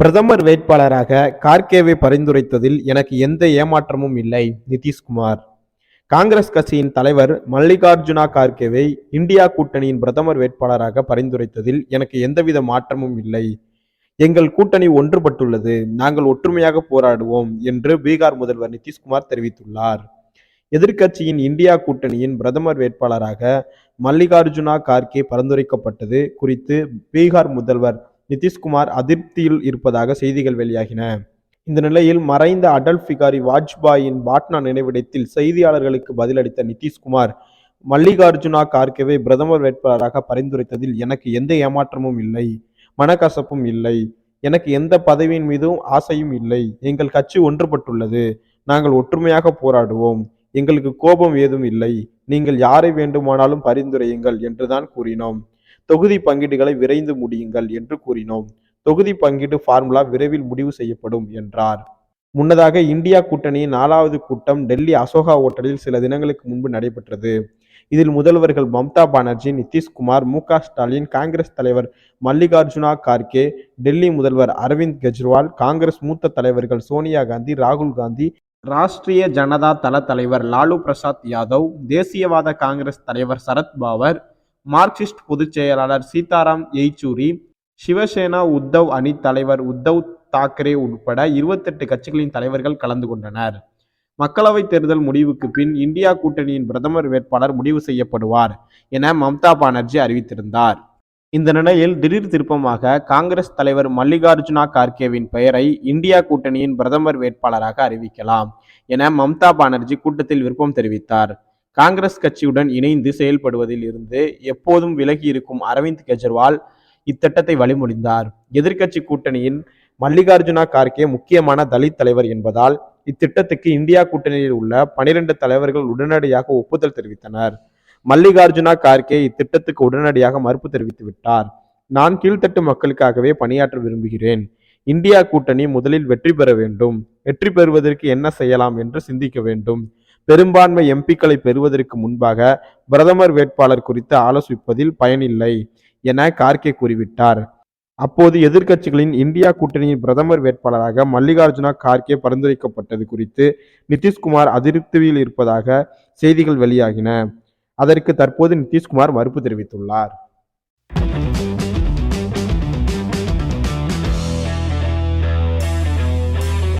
பிரதமர் வேட்பாளராக கார்கேவை பரிந்துரைத்ததில் எனக்கு எந்த ஏமாற்றமும் இல்லை நிதிஷ்குமார். காங்கிரஸ் கட்சியின் தலைவர் மல்லிகார்ஜுனா கார்கேவை இந்தியா கூட்டணியின் பிரதமர் வேட்பாளராக பரிந்துரைத்ததில் எனக்கு எந்தவித மாற்றமும் இல்லை. எங்கள் கூட்டணி ஒன்றுபட்டுள்ளது நாங்கள் ஒற்றுமையாக போராடுவோம் என்று பீகார் முதல்வர் நிதிஷ்குமார் தெரிவித்துள்ளார். எதிர்க்கட்சியின் இந்தியா கூட்டணியின் பிரதமர் வேட்பாளராக மல்லிகார்ஜுனா கார்கே பரிந்துரைக்கப்பட்டது குறித்து பீகார் முதல்வர் நிதிஷ்குமார் அதிருப்தியில் இருப்பதாக செய்திகள் வெளியாகின. இந்த நிலையில் மறைந்த அடல் பிகாரி வாஜ்பாயின் பாட்னா நினைவிடத்தில் செய்தியாளர்களுக்கு பதிலளித்த நிதிஷ்குமார் மல்லிகார்ஜுனா கார்கேவை பிரதமர் வேட்பாளராக பரிந்துரைத்ததில் எனக்கு எந்த ஏமாற்றமும் இல்லை மனக்கசப்பும் இல்லை எனக்கு எந்த பதவியின் மீதும் ஆசையும் இல்லை எங்கள் கட்சி ஒன்றுபட்டுள்ளது நாங்கள் ஒற்றுமையாக போராடுவோம் எங்களுக்கு கோபம் ஏதும் இல்லை நீங்கள் யாரை வேண்டுமானாலும் பரிந்துரையுங்கள் என்றுதான் கூறினோம். தொகுதி பங்கீடுகளை விரைந்து முடியுங்கள் என்று கூறினோம். தொகுதி பங்கீடு ஃபார்முலா விரைவில் முடிவு செய்யப்படும் என்றார். முன்னதாக இந்தியா கூட்டணியின் நாலாவது கூட்டம் டெல்லி அசோகா ஓட்டலில் சில தினங்களுக்கு முன்பு நடைபெற்றது. இதில் முதல்வர்கள் மம்தா பானர்ஜி நிதிஷ்குமார் மு ஸ்டாலின் காங்கிரஸ் தலைவர் மல்லிகார்ஜுனா கார்கே டெல்லி முதல்வர் அரவிந்த் கெஜ்ரிவால் காங்கிரஸ் மூத்த தலைவர்கள் சோனியா காந்தி ராகுல் காந்தி ராஷ்டிரிய ஜனதா தள தலைவர் லாலு பிரசாத் யாதவ் தேசியவாத காங்கிரஸ் தலைவர் சரத் பவர் மார்க்சிஸ்ட் பொதுச் செயலாளர் சீதாராம் யெச்சூரி சிவசேனா உத்தவ் அணி தலைவர் உத்தவ் தாக்கரே உட்பட இருபத்தெட்டு கட்சிகளின் தலைவர்கள் கலந்து கொண்டனர். மக்களவைத் தேர்தல் முடிவுக்கு பின் இந்தியா கூட்டணியின் பிரதமர் வேட்பாளர் முடிவு செய்யப்படுவார் என மம்தா பானர்ஜி அறிவித்திருந்தார். இந்த நிலையில் திடீர் திருப்பமாக காங்கிரஸ் தலைவர் மல்லிகார்ஜுனா கார்கேவின் பெயரை இந்தியா கூட்டணியின் பிரதமர் வேட்பாளராக அறிவிக்கலாம் என மம்தா பானர்ஜி கூட்டத்தில் விருப்பம் தெரிவித்தார். காங்கிரஸ் கட்சியுடன் இணைந்து செயல்படுவதில் இருந்து எப்போதும் விலகி இருக்கும் அரவிந்த் கெஜ்ரிவால் இத்திட்டத்தை வழிமொழிந்தார் எதிர்க்கட்சி கூட்டணியின் மல்லிகார்ஜுனா கார்கே முக்கியமான தலித் தலைவர் என்பதால் இத்திட்டத்துக்கு இந்தியா கூட்டணியில் உள்ள பனிரெண்டு தலைவர்கள் உடனடியாக ஒப்புதல் தெரிவித்தனர். மல்லிகார்ஜுனா கார்கே இத்திட்டத்துக்கு உடனடியாக மறுப்பு தெரிவித்து விட்டார். நான் கீழ்த்தட்டு மக்களுக்காகவே பணியாற்ற விரும்புகிறேன். இந்தியா கூட்டணி முதலில் வெற்றி பெற வேண்டும். வெற்றி பெறுவதற்கு என்ன செய்யலாம் என்று சிந்திக்க வேண்டும். பெரும்பான்மை எம்பிக்களை பெறுவதற்கு முன்பாக பிரதமர் வேட்பாளர் குறித்து ஆலோசிப்பதில் பயனில்லை என கார்கே கூறிவிட்டார். அப்போது எதிர்க்கட்சிகளின் இந்தியா கூட்டணியின் பிரதமர் வேட்பாளராக மல்லிகார்ஜுனா கார்கே பரிந்துரைக்கப்பட்டது குறித்து நிதிஷ்குமார் அதிருப்தியில் இருப்பதாக செய்திகள் வெளியாகின. அதற்கு தற்போது நிதிஷ்குமார் மறுப்பு தெரிவித்துள்ளார்.